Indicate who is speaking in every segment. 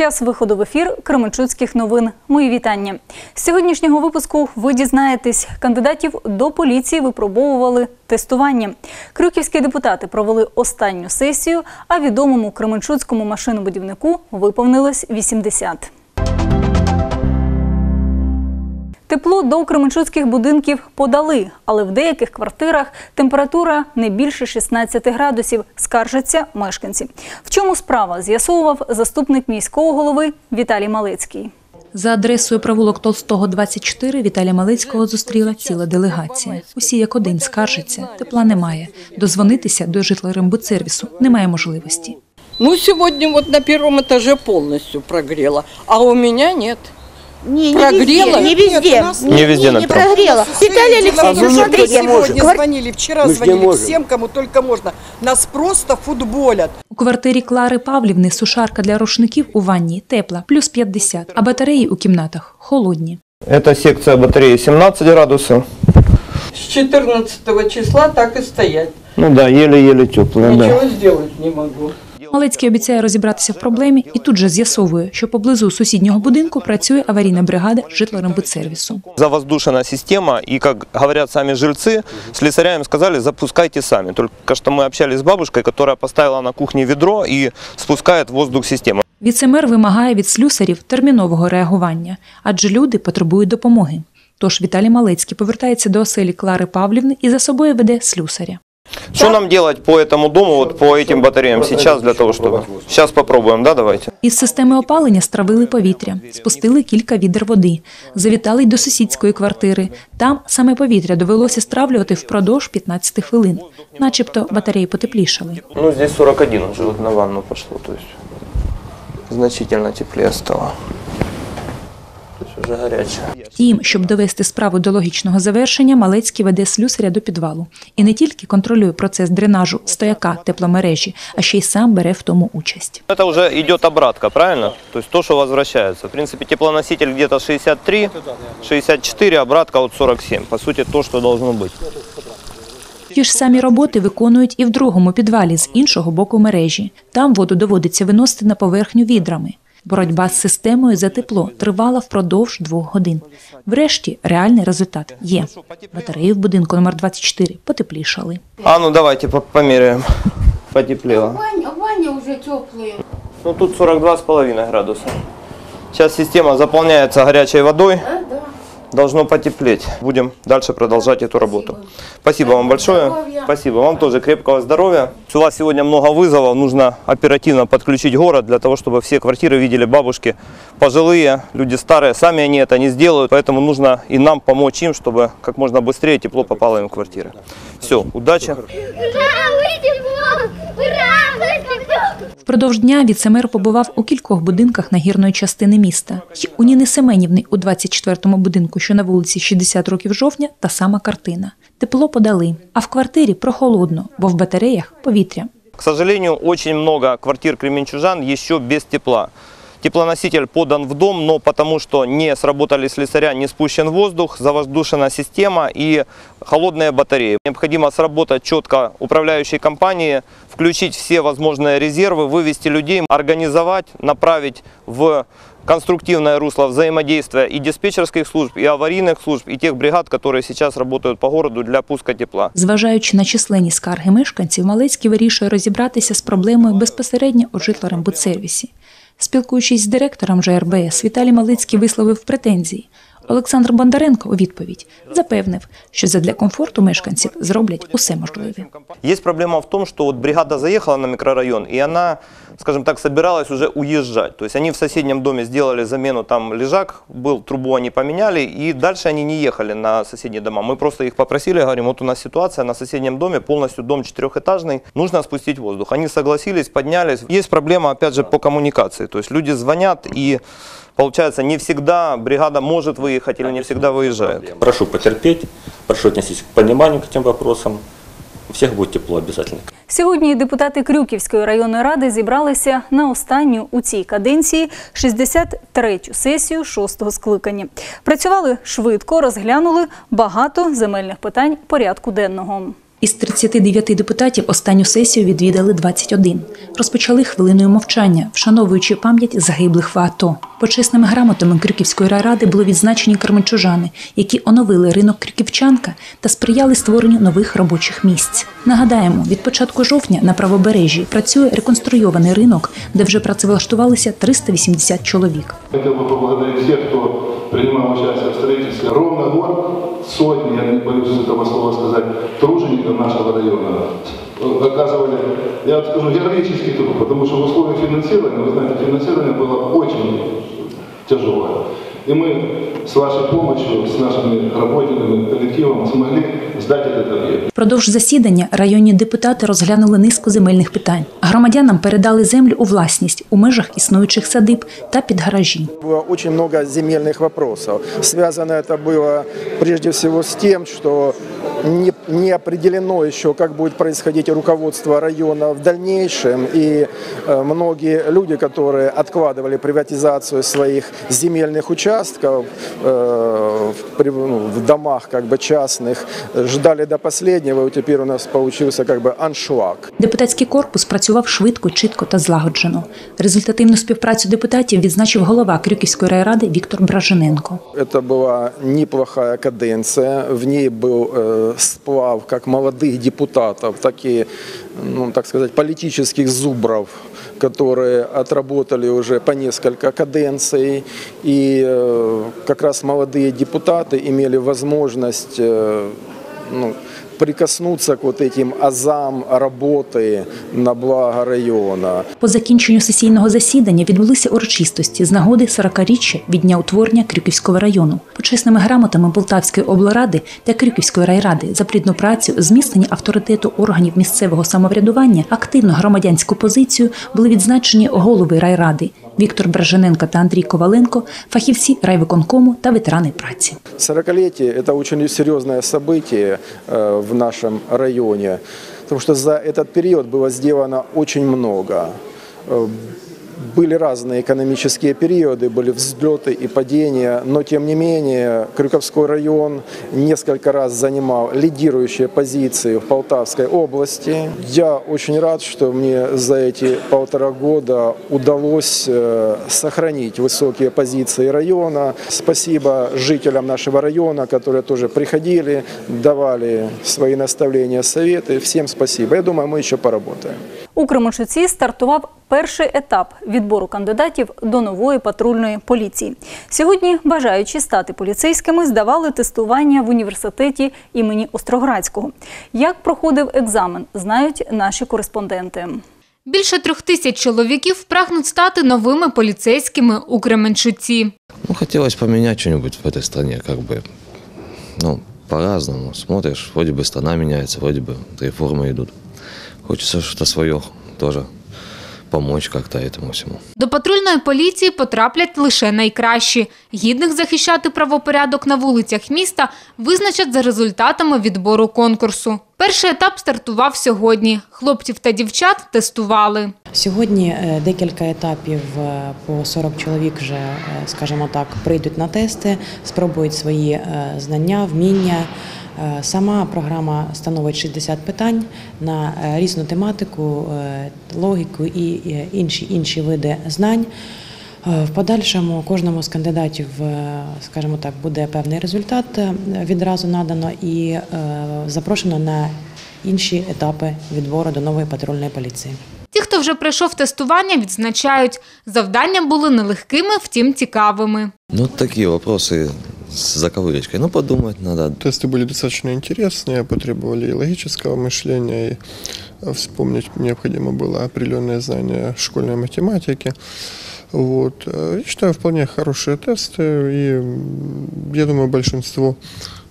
Speaker 1: Час виходу в ефір Кременчуцьких новин. Мої вітання. З сьогоднішнього випуску ви дізнаєтесь, кандидатів до поліції випробовували тестування. Крюківські депутати провели останню сесію, а відомому Кременчуцькому машинобудівнику виповнилось 80. Тепло до кременчуцьких будинків подали, але в деяких квартирах температура не більше 16 градусів, скаржаться мешканці. В чому справа, з'ясовував заступник міського голови Віталій Малицький.
Speaker 2: За адресою провулок Толстого 24 Віталія Малицького зустріла ціла делегація. Усі як один скаржаться, тепла немає. Дозвонитися до житлорембудсервісу немає можливості.
Speaker 3: Ну, сегодня вот на первом этаже полностью прогрело, а у меня нет.
Speaker 4: Не,
Speaker 3: Прогрело?
Speaker 4: Не везде.
Speaker 5: Не везде,
Speaker 4: не,
Speaker 5: на
Speaker 4: не
Speaker 5: первом.
Speaker 4: прогрело. Виталий Алексеевич,
Speaker 6: ну,
Speaker 4: смотрите,
Speaker 6: сегодня
Speaker 4: квар-
Speaker 6: звонили, вчера Мы ж не звонили можем. всем, кому только можно. Нас просто футболят.
Speaker 2: У квартирі Клари Павлівни сушарка для рушників у ванні тепла, плюс 50, а батареї у кімнатах холодні.
Speaker 5: Это секция батареи 17 градусов.
Speaker 3: С 14 числа так и стоять.
Speaker 5: Ну да, еле-еле теплая, да.
Speaker 3: Ничего сделать не могу.
Speaker 2: Малецький обіцяє розібратися в проблемі і тут же з'ясовує, що поблизу сусіднього будинку працює аварійна бригада житлорембудсервісу.
Speaker 5: Завоздушена система, и, как говорят сами жильцы, слесарям сказали, запускайте сами. Только что мы общались с бабушкой, которая поставила на кухне ведро и спускает воздух системы.
Speaker 2: Віцемер вимагає від слюсарів термінового реагування, адже люди потребують допомоги. Тож Віталій Малецький повертається до оселі Клари Павлівни і за собою веде слюсаря.
Speaker 5: Что нам делать по этому дому, вот по этим батареям сейчас для того, чтобы... Сейчас попробуем, да, давайте?
Speaker 2: Із системи опалення стравили повітря, спустили кілька відер води, завітали й до сусідської квартири. Там саме повітря довелося стравлювати впродовж 15 хвилин, начебто батареї потеплішали.
Speaker 5: Ну, здесь 41 уже вот на ванну пошло, то есть значительно теплее стало. Уже горячее.
Speaker 2: Втім, щоб довести справу до логічного завершення, Малецький веде слюсаря до підвалу і не тільки контролює процес дренажу стояка тепломережі, а ще й сам бере в тому участь.
Speaker 5: Это уже идет обратка, правильно? То есть то, что возвращается. В принципе, теплоноситель где-то 63, 64, обратка от 47. По сути, то, что должно быть.
Speaker 2: Ті ж самі роботи виконують і в другому підвалі з іншого боку мережі. Там воду доводиться виносити на поверхню відрами. Боротьба з системою за тепло тривала впродовж двох годин. Врешті реальний результат є. Батареї в будинку номер 24 потеплішали.
Speaker 5: А ну давайте поміряємо. Потепліло.
Speaker 4: Ваня, Ваня уже теплый.
Speaker 5: Ну тут 42,5 градуса. Сейчас система заполняется горячей водой. Должно потеплеть. Будем дальше продолжать эту работу. Спасибо вам большое.
Speaker 4: Здоровья.
Speaker 5: Спасибо вам тоже крепкого здоровья. У вас сегодня много вызовов. Нужно оперативно подключить город для того, чтобы все квартиры видели бабушки пожилые, люди старые. Сами они это не сделают. Поэтому нужно и нам помочь им, чтобы как можно быстрее тепло попало им в квартиры. Все, удачи.
Speaker 7: Ура!
Speaker 2: Впродовж дня віцемер побував у кількох будинках нагірної частини міста. Й у Ніни Семенівни у 24-му будинку, що на вулиці 60 років жовтня, та сама картина. Тепло подали, а в квартирі прохолодно, бо в батареях повітря.
Speaker 5: К сожалению, очень много квартир кременчужан еще без тепла. Теплоноситель подан в дом, но потому что не сработали слесаря, не спущен воздух, завоздушена система и холодные батареи. Необходимо сработать четко управляющей компании, включить все возможные резервы, вывести людей, организовать, направить в конструктивное русло взаимодействия и диспетчерских служб, и аварийных служб, и тех бригад, которые сейчас работают по городу для пуска тепла.
Speaker 2: Зважаючи на численні скарги мешканців, Малецький вирішує розібратися з проблемою безпосередньо у житлорембудсервісі. Спілкуючись з директором ЖРБС, Віталій Малицький висловив претензії. Олександр Бондаренко у відповідь запевнив, що задля комфорту мешканців зроблять усе можливе.
Speaker 5: Есть проблема в том, что вот бригада заехала на микрорайон, и она, скажем так, собиралась уже уезжать. То есть они в соседнем доме сделали замену, там лежак был, трубу они поменяли, и дальше они не ехали на соседние дома. Мы просто их попросили, говорим, вот у нас ситуация на соседнем доме, полностью дом четырехэтажный, нужно спустить воздух. Они согласились, поднялись. Есть проблема, опять же, по коммуникации. То есть люди звонят, и получается, не всегда бригада может выехать или не всегда выезжает.
Speaker 8: Прошу потерпеть, прошу отнестись к пониманию к этим вопросам. У всех будет тепло обязательно.
Speaker 1: Сьогодні депутати Крюківської районної ради зібралися на останню у цій каденції 63-ю сесію шостого скликання. Працювали швидко, розглянули багато земельних питань порядку денного.
Speaker 2: Із 39 депутатів останню сесію відвідали 21. Розпочали хвилиною мовчання, вшановуючи пам'ять загиблих в АТО. Почесними грамотами Крюківської райради були відзначені кременчужани, які оновили ринок Крюківчанка та сприяли створенню нових робочих місць. Нагадаємо, від початку жовтня на правобережжі працює реконструйований ринок, де вже працевлаштувалися 380 чоловік.
Speaker 9: Хотел бы поблагодарить всех, кто принимал участие в строительстве. Ровно год сотни, я не боюсь этого слова сказать, тружеников нашего района оказывали, я вот скажу, героический труд, потому что в условиях финансирования, вы знаете, финансирование было очень тяжелое. И мы с вашей помощью, с нашими работниками, коллективом смогли сдать этот объект.
Speaker 2: Впродовж засідання районні депутати розглянули низку земельних питань. Громадянам передали землю у власність у межах існуючих садиб та під гаражі.
Speaker 10: Было очень много земельных вопросов. Связано это было прежде всего с тем, что не, не определено еще, как будет происходить руководство района в дальнейшем. И э, многие люди, которые откладывали приватизацию своих земельных участков э, в, при- ну, в домах как бы частных, э, ждали до последнего. И теперь у нас получился как бы аншлаг.
Speaker 2: Депутатський корпус працював швидко, чітко та злагоджено. Результативну співпрацю депутатів відзначив голова Крюківської райради Віктор Бражененко.
Speaker 10: Это была неплохая каденция. В ней был э, сплав как молодых депутатов, так и, ну, так сказать, политических зубров, которые отработали уже по несколько каденций. И э, как раз молодые депутаты имели возможность э, ну, прикоснуться к вот этим азам работы на благо района.
Speaker 2: По закінченню сесійного засідання відбулися урочистості з нагоди 40-річчя від дня утворення Крюківського району. Почесними грамотами Полтавської облради та Крюківської райради за плідну працю, зміцнення авторитету органів місцевого самоврядування, активну громадянську позицію були відзначені голови райради Віктор Бражененко та Андрій Коваленко, фахівці райвиконкому та ветерани праці.
Speaker 10: 40-летие – это очень серьезное событие э, в нашем районе, потому что за этот период было сделано очень много. Были разные экономические периоды, были взлеты и падения, но тем не менее Крюковской район несколько раз занимал лидирующие позиции в Полтавской области. Я очень рад, что мне за эти полтора года удалось э, сохранить высокие позиции района. Спасибо жителям нашего района, которые тоже приходили, давали свои наставления, советы. Всем спасибо. Я думаю, мы еще поработаем.
Speaker 1: У Кременчуці стартував перший етап відбору кандидатів до нової патрульної поліції. Сьогодні бажаючі стати поліцейськими здавали тестування в університеті імені Остроградського. Як проходив екзамен, знають наші кореспонденти.
Speaker 11: Більше трьох тисяч чоловіків прагнуть стати новими поліцейськими у Кременчуці.
Speaker 12: Ну, хотелось поменять что-нибудь в этой стране, как бы, ну, по-разному. Смотришь, вроде бы страна меняется, вроде бы реформы идут. Хочется что-то свое тоже помочь как-то этому всьому.
Speaker 11: До патрульної поліції потраплять лише найкращі. Гідних захищати правопорядок на вулицях міста визначать за результатами відбору конкурсу. Перший етап стартував сьогодні. Хлопців та дівчат тестували.
Speaker 13: Сьогодні е, декілька етапів е, по 40 чоловік вже, е, скажімо так, прийдуть на тести, спробують свої знання, вміння. Сама програма становить 60 питань на різну тематику, логіку і інші інші види знань. Е, В подальшому кожному з кандидатів, е, скажімо так, буде певний результат е, відразу надано і е, запрошено на інші етапи відбору до нової патрульної поліції.
Speaker 11: Ті, хто вже пройшов тестування, відзначають, завдання були нелегкими, втім цікавими.
Speaker 12: Ну, такие вопросы с заковырочкой. Ну, подумать надо.
Speaker 14: Тесты были достаточно интересные, потребовали и логического мышления, и э, вспомнить необходимо было определенное знание школьной математики. Вот. Э, Я считаю, вполне хорошие тесты, и м, я думаю, большинство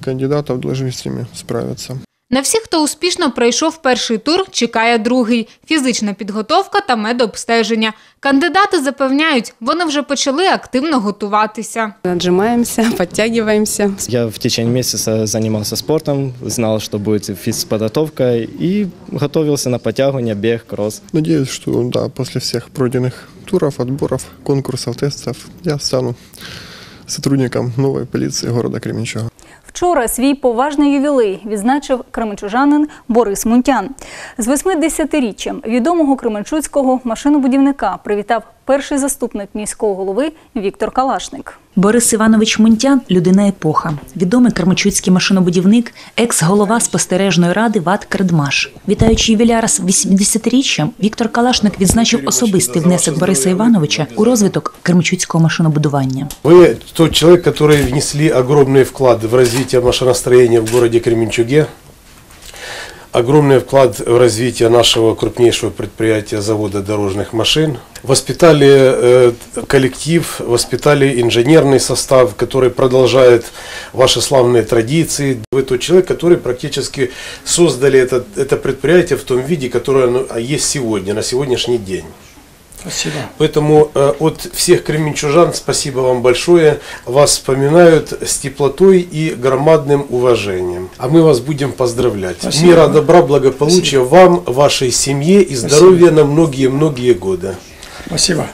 Speaker 14: кандидатов должны с ними справиться.
Speaker 11: На всіх, хто успішно пройшов перший тур, чекає другий – фізична підготовка та медобстеження. Кандидати запевняють, вони вже почали активно готуватися.
Speaker 15: Отжимаемся, подтягиваемся.
Speaker 16: Я в течение месяца занимался спортом, знал, что будет физподготовка и готовился на подтягивание, бег, кросс.
Speaker 14: Надеюсь, что да, после всех пройденных туров, отборов, конкурсов, тестов я стану сотрудником новой полиции города Кременчуга.
Speaker 1: Вчора свій поважний ювілей відзначив кременчужанин Борис Мунтян. З 80-річчям відомого кременчуцького машинобудівника привітав перший заступник міського голови Віктор Калашник.
Speaker 2: Борис Іванович Мунтян – людина епоха. Відомий кермачуцький машинобудівник, екс-голова спостережної ради ВАТ «Кредмаш». Вітаючи ювіляра з 80-річчям, Віктор Калашник відзначив особистий внесок Бориса Івановича у розвиток кермачуцького машинобудування.
Speaker 17: Вы тот человек, который внесли огромный вклад в развитие машиностроения в городе Кременчуге, Огромный вклад в развитие нашего крупнейшего предприятия завода дорожных машин. Воспитали э, коллектив, воспитали инженерный состав, который продолжает ваши славные традиции. Вы тот человек, который практически создали это, это предприятие в том виде, которое оно есть сегодня, на сегодняшний день.
Speaker 18: Спасибо.
Speaker 17: Поэтому э, от всех кременчужан спасибо вам большое. Вас вспоминают с теплотой и громадным уважением. А мы вас будем поздравлять.
Speaker 18: Спасибо.
Speaker 17: Мира, добра, благополучия вам, вашей семье и здоровья на многие-многие годы.
Speaker 18: Спасибо.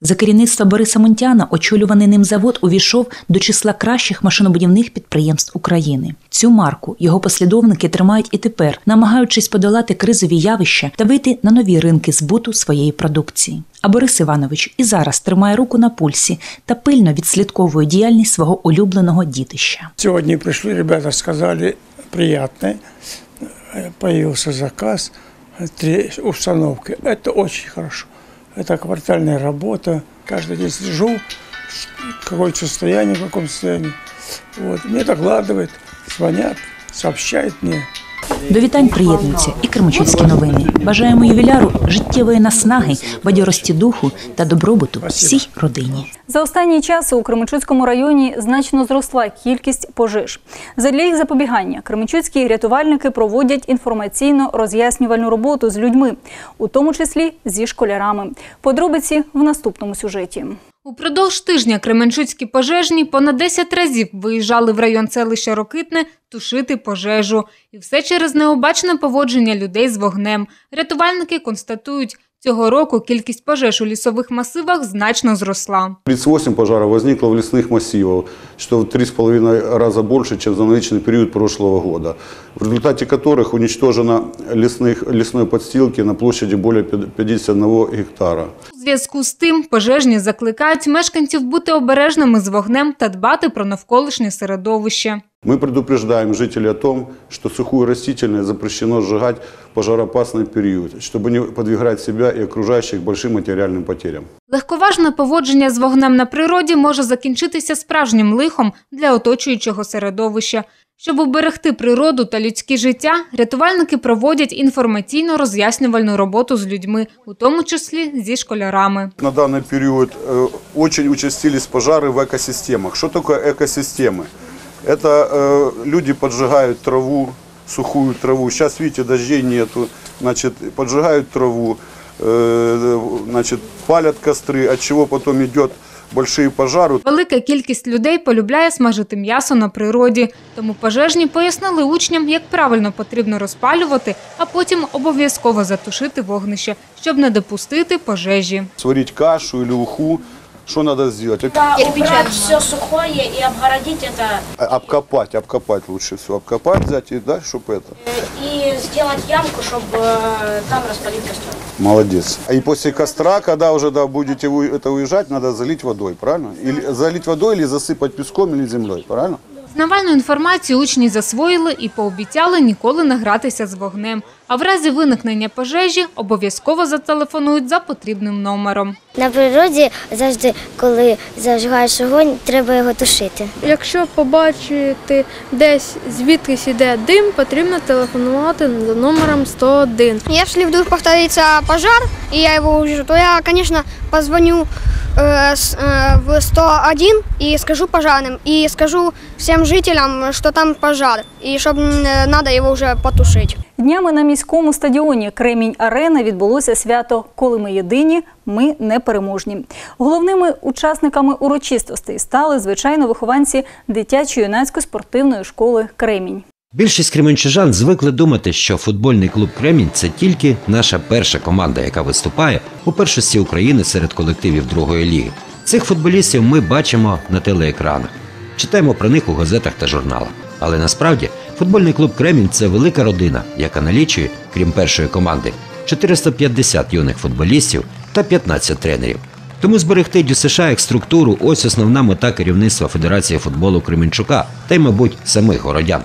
Speaker 2: За керівництва Бориса Мунтяна очолюваний ним завод увійшов до числа кращих машинобудівних підприємств України. Цю марку його послідовники тримають і тепер, намагаючись подолати кризові явища та вийти на нові ринки збуту своєї продукції. А Борис Іванович і зараз тримає руку на пульсі та пильно відслідковує діяльність свого улюбленого дітища.
Speaker 18: Сегодня пришли ребята, сказали, приятно. Э, Появился заказ, э, три установки. Это очень хорошо. Это квартальная работа. Каждый день слежу, ш- какое состояние, в каком состоянии. Вот. Мне докладывают, звонят, сообщают мне.
Speaker 2: До вітань приєднуються і Кременчуцькі новини. Бажаємо ювіляру життєвої наснаги, бадьорості духу та добробуту всій родині.
Speaker 1: За останні часи у Кременчуцькому районі значно зросла кількість пожеж. Задля їх запобігання кременчуцькі рятувальники проводять інформаційно-роз'яснювальну роботу з людьми, у тому числі зі школярами. Подробиці в наступному сюжеті.
Speaker 11: Упродовж тижня кременчуцькі пожежні понад 10 разів виїжджали в район селища Рокитне тушити пожежу. І все через необачне поводження людей з вогнем. Рятувальники констатують, цього року кількість пожеж у лісових масивах значно зросла.
Speaker 19: 38 пожаров возникло в лесных массивах, что в 3,5 раза больше, чем за аналогичный период прошлого года, в результате которых уничтожено лесных, лесной подстилки на площади более 51 гектара.
Speaker 11: У зв'язку з тим пожежні закликають мешканців бути обережними з вогнем та дбати про навколишнє середовище.
Speaker 19: Мы предупреждаем жителей о том, что сухую растительность запрещено сжигать в пожароопасный период, чтобы не подвергать себя и окружающих большим материальным потерям.
Speaker 11: Легковажне поводження з вогнем на природі може закінчитися справжнім лихом для оточуючого середовища. Щоб уберегти природу та людське життя, рятувальники проводять інформаційно-роз'яснювальну роботу з людьми, у тому числі зі школярами.
Speaker 19: На данный период э, очень участились пожары в экосистемах. Что такое экосистемы? Это э, люди поджигают траву, сухую траву. Сейчас, видите, дождей нету. Значит, поджигают траву, э, значит, палят костры, от чего потом идет большие пожары.
Speaker 11: Велика кількість людей полюбляє смажити м'ясо на природі, тому пожежні пояснили учням, як правильно потрібно розпалювати, а потім обов'язково затушити вогнище, щоб не допустити пожежі.
Speaker 19: Сварить кашу или уху. Что надо сделать?
Speaker 20: Убрать все сухое и обгородить это.
Speaker 19: А- Обкопать, обкопать лучше всего. Обкопать, взять и дать, чтобы это.
Speaker 20: И сделать ямку, чтобы там распалить костер.
Speaker 19: Молодец. И после костра, когда уже да, будете вы это уезжать, надо залить водой, правильно? Или залить водой, или засыпать песком или землей, правильно?
Speaker 11: Знавальну інформацію учні засвоїли і пообіцяли ніколи не гратися з вогнем. А в разі виникнення пожежі обов'язково зателефонують за потрібним номером.
Speaker 7: На природі завжди, коли зажигаєш огонь, треба його тушити.
Speaker 21: Якщо побачити десь звідкись іде дим, потрібно телефонувати за номером 101.
Speaker 22: Если вдруг повторится пожар, и я его увижу, то я, конечно, позвоню в 101 и скажу пожарным, и скажу всем жителям, что там пожар, и чтобы надо его уже потушить.
Speaker 1: Днями на міському стадіоні Кремінь Арена відбулося свято Коли ми єдині, ми непереможні. Головними учасниками урочистостей стали звичайно вихованці дитячо-юнацької спортивної школи Кремінь.
Speaker 23: Більшість кременчужан звикли думати, що футбольний клуб Кремінь це тільки наша перша команда, яка виступає у першості України серед колективів другої ліги. Цих футболістів ми бачимо на телеекранах. читаємо про них у газетах та журналах. Але насправді футбольний клуб Кремінь це велика родина, яка налічує, крім першої команди, 450 юних футболістів та 15 тренерів. Тому зберегти ДЮСШ як структуру ось основна мета керівництва Федерації футболу Кременчука та й, мабуть, самих городян.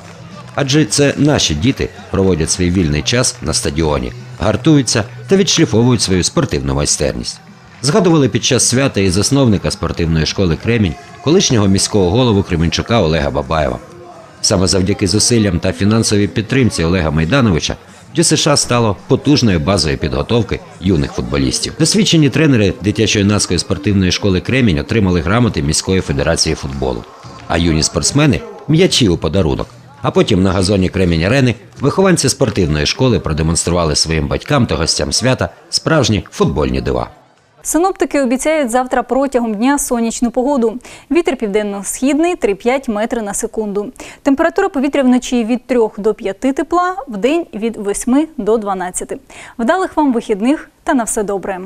Speaker 23: Адже це наші діти проводять свій вільний час на стадіоні, гартуються та відшліфовують свою спортивну майстерність. Згадували під час свята і засновника спортивної школи Кремінь, колишнього міського голову Кременчука Олега Бабаєва. Саме завдяки зусиллям та фінансовій підтримці Олега Майдановича ДЮСШ стало потужною базою підготовки юних футболістів. Досвідчені тренери дитячо-юнацької спортивної школи Кремінь отримали грамоти міської федерації футболу, а юні спортсмени м'ячі у подарунок. А потім на газоні Кремінь Арени вихованці спортивної школи продемонстрували своїм батькам та гостям свята справжні футбольні дива.
Speaker 1: Синоптики обіцяють завтра протягом дня сонячну погоду. Вітер південно-східний 3-5 метри на секунду. Температура повітря вночі від 3 до 5 тепла, вдень від 8 до 12. Вдалих вам вихідних та на все добре.